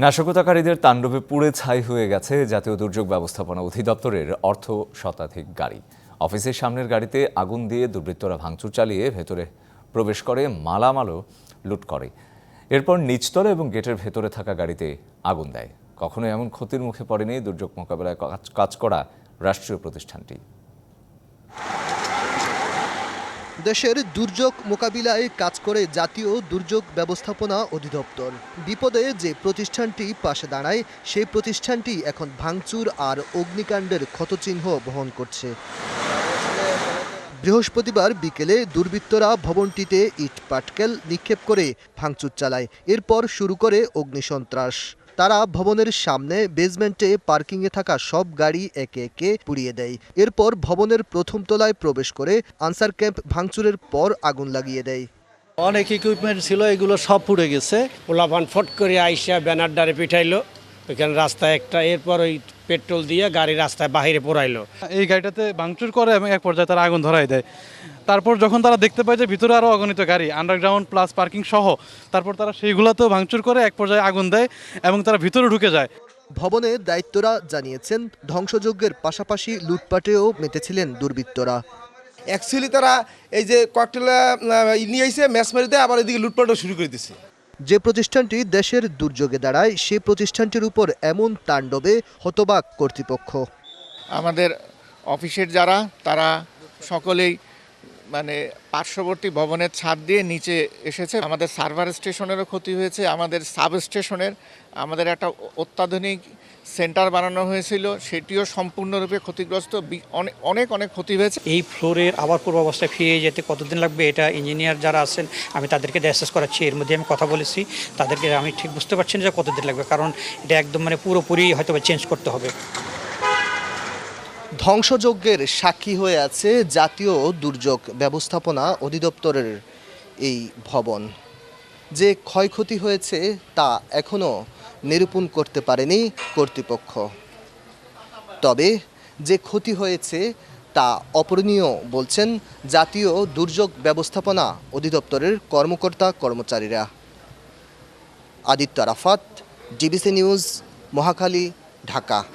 নাশকতাকারীদের তাণ্ডবে পুড়ে ছাই হয়ে গেছে জাতীয় দুর্যোগ ব্যবস্থাপনা অধিদপ্তরের অর্থ শতাধিক গাড়ি। অফিসের সামনের গাড়িতে আগুন দিয়ে দুর্বৃত্তরা ভাঙচুর চালিয়ে ভেতরে প্রবেশ করে মালামালও লুট করে। এরপর নিচতলা এবং গেটের ভেতরে থাকা গাড়িতে আগুন দেয়। কখনো এমন ক্ষতির মুখে পড়েনি দুর্যোগ মোকাবেলায় কাজ- করা রাষ্ট্রীয় প্রতিষ্ঠানটি। দেশের দুর্যোগ মোকাবিলায় কাজ করে জাতীয় দুর্যোগ ব্যবস্থাপনা অধিদপ্তর। বিপদে যে প্রতিষ্ঠানটি পাশে দাঁড়ায়, সেই প্রতিষ্ঠানটি এখন ভাঙচুর আর অগ্নিকাণ্ডের ক্ষতচিহ্ন বহন করছে। বৃহস্পতিবার বিকেলে দুর্বৃত্তরা ভবনটিতে ইট পাটকেল নিক্ষেপ করে ভাঙচুর চালায়। এরপর শুরু করে অগ্নিসন্ত্রাস। তারা ভবনের সামনে বেসমেন্টে পার্কিংয়ে থাকা সব গাড়ি একে একে পুড়িয়ে দেয়। এরপর ভবনের প্রথম তলায় প্রবেশ করে আনসার ক্যাম্প ভাঙচুরের পর আগুন লাগিয়ে দেয়। অনেক ইকুইপমেন্ট ছিল এগুলো সব পুড়ে গেছে। পোলাপান ফট করে আইসা ব্যানার ডারে পিঠাইলো। ওইখানে রাস্তায় একটা এরপর ওই পেট্রোল দিয়ে গাড়ি রাস্তায় বাহিরে পোড়াইলো। এই গাড়িটাতে ভাঙচুর করে এবং এক পর্যায়ে তারা আগুন ধরাই দেয়। তারপর যখন তারা দেখতে পায় যে ভিতরে আরও অগণিত গাড়ি আন্ডারগ্রাউন্ড প্লাস পার্কিং সহ তারপর তারা সেইগুলোতেও ভাঙচুর করে এক পর্যায়ে আগুন দেয় এবং তারা ভিতরে ঢুকে যায়। ভবনের দায়িত্বরা জানিয়েছেন ধ্বংসযজ্ঞের পাশাপাশি লুটপাটেও মেতেছিলেন দুর্বৃত্তরা। অ্যাকচুয়ালি তারা এই যে ককটেল নিয়ে এসে ম্যাচ মারি দেয় আবার এদিকে লুটপাটও শুরু করে দিছে। যে প্রতিষ্ঠানটি দেশের দুর্যোগে দাঁড়ায়, সে প্রতিষ্ঠানটির উপর এমন তাণ্ডবে হতবাক কর্তৃপক্ষ। আমাদের অফিসের যারা, তারা সকলেই মানে পার্শ্ববর্তী ভবনের ছাদ দিয়ে নিচে এসেছে। আমাদের সার্ভার স্টেশনেরও ক্ষতি হয়েছে। আমাদের সাব স্টেশনের আমাদের একটা অত্যাধুনিক সেন্টার বানানো হয়েছিল। সেটিও সম্পূর্ণরূপে ক্ষতিগ্রস্ত। অনেক অনেক ক্ষতি হয়েছে। এই ফ্লোরের আবার পূর্বাবস্থায় ফিরে যেতে কতদিন লাগবে? এটা ইঞ্জিনিয়ার যারা আছেন, আমি তাদেরকে অ্যাসেস করাচ্ছি। এর মধ্যে আমি কথা বলেছি। তাদেরকে আমি ঠিক বুঝতে পারছি না যে কতদিন লাগবে। কারণ এটা একদম মানে পুরোপুরি হয়তো চেঞ্জ করতে হবে। ধ্বংসযজ্ঞের সাক্ষী হয়ে আছে জাতীয় দুর্যোগ ব্যবস্থাপনা অধিদপ্তরের এই ভবন। যে ক্ষয়ক্ষতি হয়েছে তা এখনও নিরূপণ করতে পারেনি কর্তৃপক্ষ। তবে যে ক্ষতি হয়েছে তা অপরণীয় বলছেন জাতীয় দুর্যোগ ব্যবস্থাপনা অধিদপ্তরের কর্মকর্তা কর্মচারীরা। Aditya Rafat DBC news, Mohakhali, Dhaka.